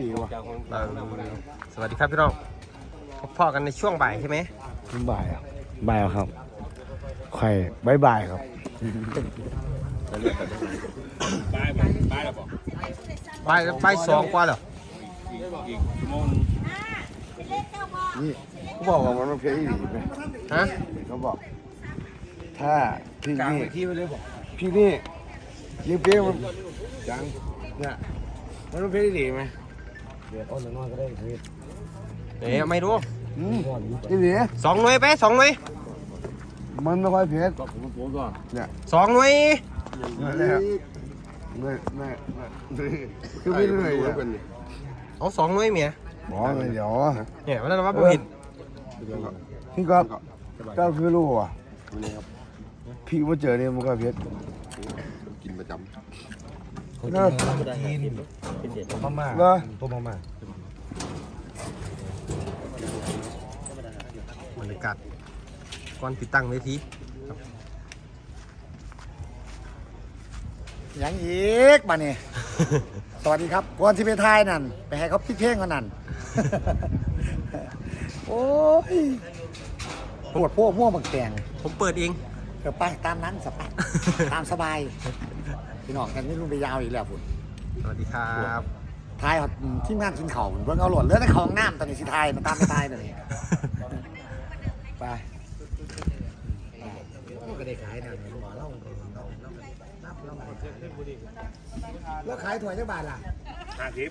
ดีว่ะเอ่อสวัสดีครับพี่น้องพบพ่อกันในช่วงบ่ายใช่ไหมบ่ายอะบ่ายครับไข่บายบายครับบ่ายบ่ายสองกว่าเหรอนี่เขาบอกว่ามันไม่เพี้ยนอีหลีไหมฮะเขาบอก ถ้าพี่นี่พี่นี่ยิงเพี้ยนมันจังเนี่ยมันไม่เพี้ยนอีหลีไหม เดี๋ยวไม่รู้อืมอีหลีสองหน่วยไปสองหน่วยมันไม่ค่อยเพี้ยนเนี่ยสองหน่วยเนี่ยเนี่ยเนี่ยเนี่ยคือไม่เหนื่อยอะเอาสองหน่วยเมียบอกเลยเดี๋ยวเนี่ยวันนั้นว่าผมเห็นพี่ก๊อฟเจ้าคือรู้อะพี่มาเจอเนี่ยมันก็เพี้ยนกินประจ เนอะมาม่าเนอะตัวมาม่าบรรยากาศก่อนติดตั้งเวทียังอีกมาเนี่ยสวัสดีครับก่อนที่ไปทายนั่น ไปให้เขาพิดเพลงกันนั่น โอ้ยปวดพวกม่วงบักแตงผมเปิดเองเดี๋ยวไปตามนั้นสบายตามสบาย พี่น้องกันนี่ลุงไปยาวอีกแล้วพุ่นสวัสดีครับทายเอาทีมงานกินเขาวเบิ่งเอาหล่นเลือดในของน้ำตอนนี้สิทายมาตามไปทายตอนนี้ ไปก็ได้ขายนั่นหัวเล่าแล้วขายถั่วจักบาทล่ะห้าสิบ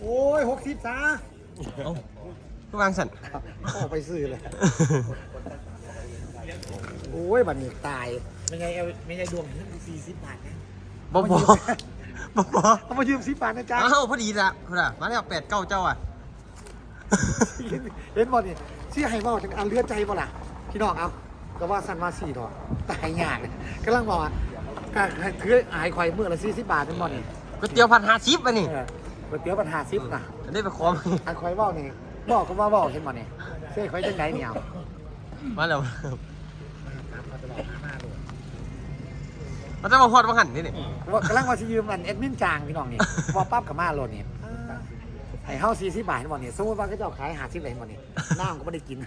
โอ้ยหกสิบจ้าทุกวางสันออกไปซื้อเลย โอ้ยบัตรนี้ตายไม่ไงเอาไม่ไงดวงสี่สิบบาทนะบ่บ่บ่บ่เอามายืมสิบบาทนะจ๊ะ อ้าวพอดีละพอดีมาแล้วแปดเก้าเจ้าอะ เห็นบ่นี่ที่ให้เว่าจังอันเลือดใจบ่ล่ะพี่น้องเอาก็ว่าสั้นว่าสี่ดอกตายยากเลยกำลังบอกว่าก็คืออายควายเมื่อละสี่สิบบาทเป็นบ่นี่ก๋วยเตี๋ยวพันห้าสิบอันนี้เออก๋วยเตี๋ยวปัญหาซิบนะอันนี้ไปคอมอายควายเว่านี่บอกก็ว่าเว่าเห็นบ่นี่เส้ควายจังไดเนี่ยเอามาแล้ว มันจะมาพอดมาหันนี่นี่ว่ากำลังว่าสิยืมอันแอดมินจางพี่น้องนี่พอปั๊บกับมาโลดนี่ให้เฮา40บาทเห็นบ่นี่สมมุติว่าเขาเจ้าขาย50เลยเห็นบ่นี่น้ำก็บ่ได้กิน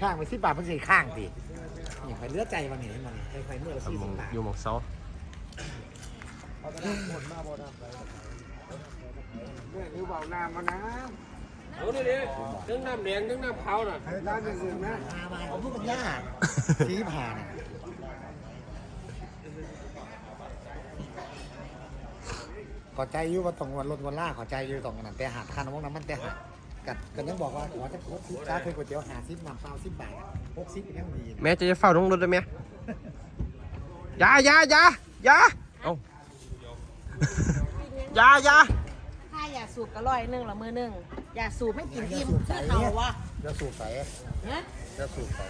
ข้างไป10บาทเพิ่นสิข้างตินี่ข่อยเหลือใจบ่นี่เห็นบ่นี่ข่อยเมื่อละอยู่หมอง40บาทอยู่หมองเสาเนี่ยคือเบาน้ำมานะเอาดิดิทั้งน้ำแดงทั้งน้ำขาวน่ะให้ร้านหนึ่งๆนะหาบาทของผู้ปัญญาสีผ่านน่ะ ขอใจอยู่ว่าต้องวันรถวันล่าขอใจอยู่ต้องกันนั่นแต่หาดค่าน้ำมันน้ำมันแต่หาดกันกันยังบอกว่าขอจะครบสิบจ้าเคยก๋วยเตี๋ยวหาสิบน้ำเปล่าสิบบาทหกสิบยังดีแม่จะจะเฝ้าลงรถได้ไหมอยาอยาอยาอยาเอาอยาอยาถ้าอยากสูบก็ร้อยหนึ่งละมือหนึ่งอยากสูบไม่กินอิ่มคือเขาวะจะสูบใส่นะจะสูบใส่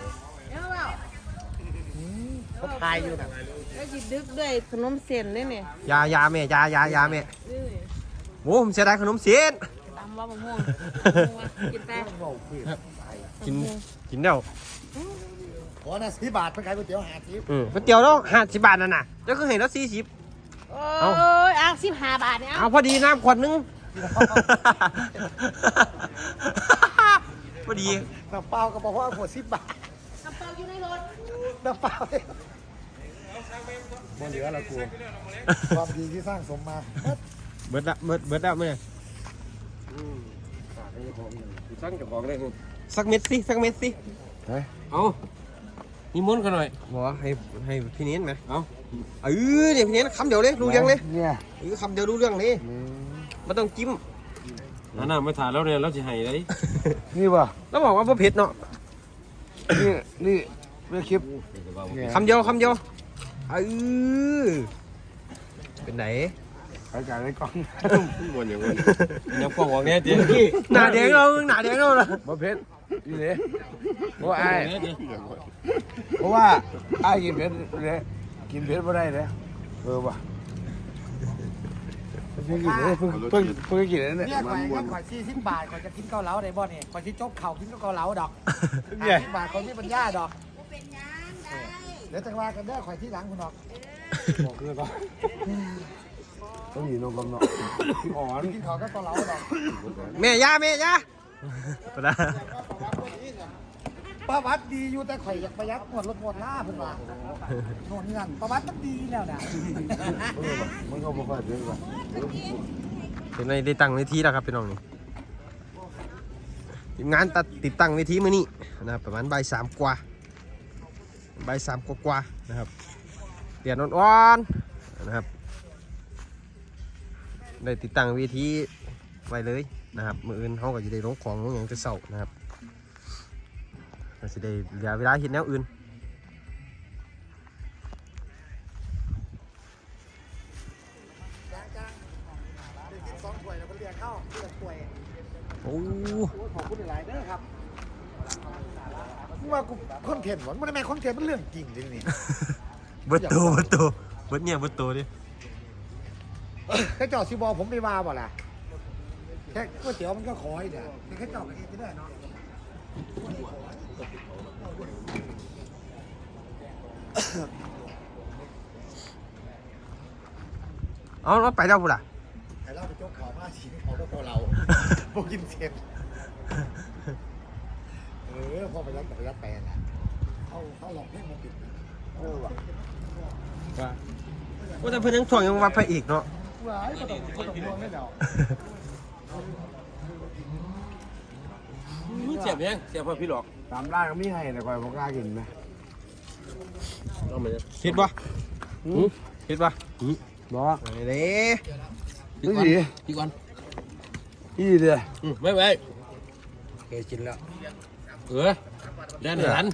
เนาะ เปล่าเขาพายอยู่น่ะแล้วจิดึกด้วยขนมเส้นด้วยเนี่ยอยาอยาแม่อยาอยาอยาแม่นี่โอ้ผมเสียดายขนมเสียนตำว่าบะม่วงกินแต่ต้องบอกคือกินกินเดี๋ยวขอนะสิบบาทเพื่อขายก๋วยเตี๋ยวหาสิบอืมก๋วยเตี๋ยวต้องห้าสิบบาทนั่นน่ะเจ้าคือเห็นแล้วสี่สิบโอ้เอ้ายอะสิบห้าบาทเนี่ยเอาพอดีน้ำขวดนึงพอดีน้ำเปล่าก็บอกว่าหัวสิบบาทกระเป๋า อยู่ในรถน้ำเปล่าเลยบ่เหลือละกูความดีที่สร้างสมมาหมดเบิดละเบิดเบิดละเมื่อสั่งกับของได้คุณสักเม็ดสิสักเม็ดสิเฮ้ยเอานิมนต์กันหน่อยบอกว่าให้ให้พี่เน้นไหมเอาเออเนี่ยพี่เน้นคำเดียวเลยรู้เรื่องเลยเนี่ยเออคำเดียวรู้เรื่องเลยอืมไม่ต้องจิ้มนั่นน่ะไม่ถ่ายแล้วเนี่ยเราจะให้เลยนี่ป่ะแล้วบอกว่าบ่เผ็ดเนาะ นี่นี่เป็นคลิปเนี่ยคำเดียวคำเดียวเออเป็นไหนรายการในกล้องวนอย่างวนยังกล้องวางเนี่ยเจ๊หน้าแดงเราหน้าแดงเราละบ่เพชรอยู่เลยเพราะว่าไอ้เนี่ยเจ๊เพราะว่าไอ้กินเพชรเลยกินเพชรไม่ได้เลยเออว่ะ เพิ่งกินเลยเพิ่งเพิ่งเพิ่งกินเลยเนี่ยเนี่ยข่อยก็ข่อยสี่สิบบาทข่อยจะกินเกาเหลาได้บ่เนี่ยข่อยที่จกเข่ากินก็เกาเหลาดอกเนี่ยห้าสิบบาทข่อยมีปัญญาดอกเดี๋ยวจังว่ากันเด้อข่อยที่หลังคุณดอกบอกคือก็ต้องมีนมกำเนาะพี่อ่อนกินเขาก็ตัวเราดอกแม่ยาแม่ยาปะนะ ประวัติดีอยู่แต่ข่อยอยากประหยัดหมดรถหมดล่าเพิ่นว่าโน่นนี่นั่นประวัติมันดีแล้วนี่ยมันก็ไม่ค่อยเป็นหรอกเป็นในได้ตั้งเวทีแล้วครับพี่น้องนี่ทีมงานตัดติดตั้งเวทีมื้อนี้นะครับประมาณบ่ายสามกว่าบ่ายสามกว่าๆนะครับเปลี่ยนอ่อนๆนะครับ ได้ติดตั้งเวทีไว้เลยนะครับมืออื่นเขาก็จะได้ลงของลงอย่างจะเศร้านะครับ ก็จะได้เหลือเวลาเห็นแนวอื่นจ้างจ้างได้กินสองถ้วยแล้วก็เรียกเข้าเรียกถ้วยโอ้โอ้ยขอบคุณหลายๆเด้อครับมึงว่ากูคอนเทนต์หวะมันไม่คอนเทนต์มันเรื่องจริงจริงนี่เบิดโตเบิดโตเบิดเนี่ยเบิดโตดิแค่เจอดซีบอลผมไม่ว่าบ่ล่ะแค่ก๋วยเตี๋ยวมันก็ขอให้เนี่ยแค่เจอดกันเองจะได้เนาะ เอาเราไปแล้วบุล่ะไอ้เราไปโจ๊กข่าวมาฉีเขาก็พอเราพวกกินเสร็จเออพอไปยัดกับไปยัดแปลน่ะเขาเขาหลอกให้มาปิดโอ้ว่ะว่าแต่เพื่อนยังถ่วงยังว่าพระเอกเนาะว้ายก็ต้องก็ต้องมองให้เดาเสียบยังเสียบพอพี่หลอกตามร้านก็มีให้แต่คอยบอกกล้ากินไหม เอามาคิดปะคิดปะบอกเด้นี่ดีพี่ก่อนนี่ดีไม่ไม่เคยกินแล้วเออเล่นในทัน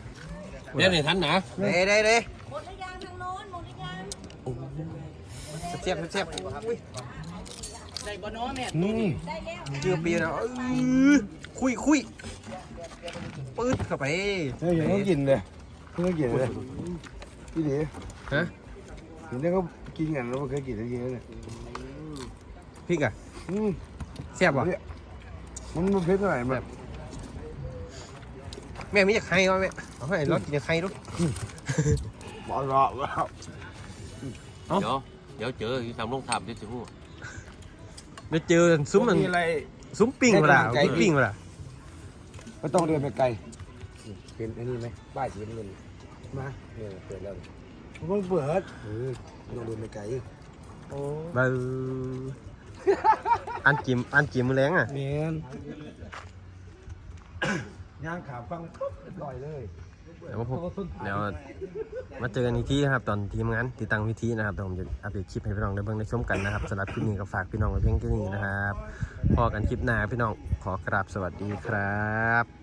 เล่นในทันนะเด้เด้เด้หมดหรือยังทางโน้นหมดหรือยังเสียบเสียบอุ้ยอืมได้แล้วเจือปีแล้วเอ้ยคุยคุยปื๊ดเข้าไปเฮ้ยยังต้องกินเลยต้องกินเลย พี่ดีฮะเห็นได้เขากินกันแล้วมันเคยกินเยอะเลยพริกอะอืมเสียบป่ะมันมันเผ็ดหน่อยแบบแม่มีจะไข่ก็แม่เอาให้เรากินจะไข่ดูบอลรอแล้วเดี๋ยวเดี๋ยวเจอที่ทำลงทับที่สิหูไปเจอซุ้มมันมีอะไรซุ้มปิ้งเวลาไก่ซุ้มปิ้งเวลาไม่ต้องเดินไปไกลเป็นอันนี้ไหมป้ายสีน้ำเงิน มาเนี่ยเปิดแล้วมันเปิดเออไม่ต้องเดินไปไกลโอ้เบออันจิมอันจิมมือแรงอะเมียนย่างขาฟังปุ๊บเรียบร้อยเลยเดี๋ยวมาพบเดี๋ยวมาเจอกันอีกทีนะครับตอนทีมงานติดตั้งวิธีนะครับเดี๋ยวผมจะอัปเดตคลิปให้พี่น้องได้เบิ่งได้ชมกันนะครับสำหรับคลิปนี้ก็ฝากพี่น้องไว้เพียงแค่นี้นะครับพอกันคลิปหน้าพี่น้องขอกราบสวัสดีครับ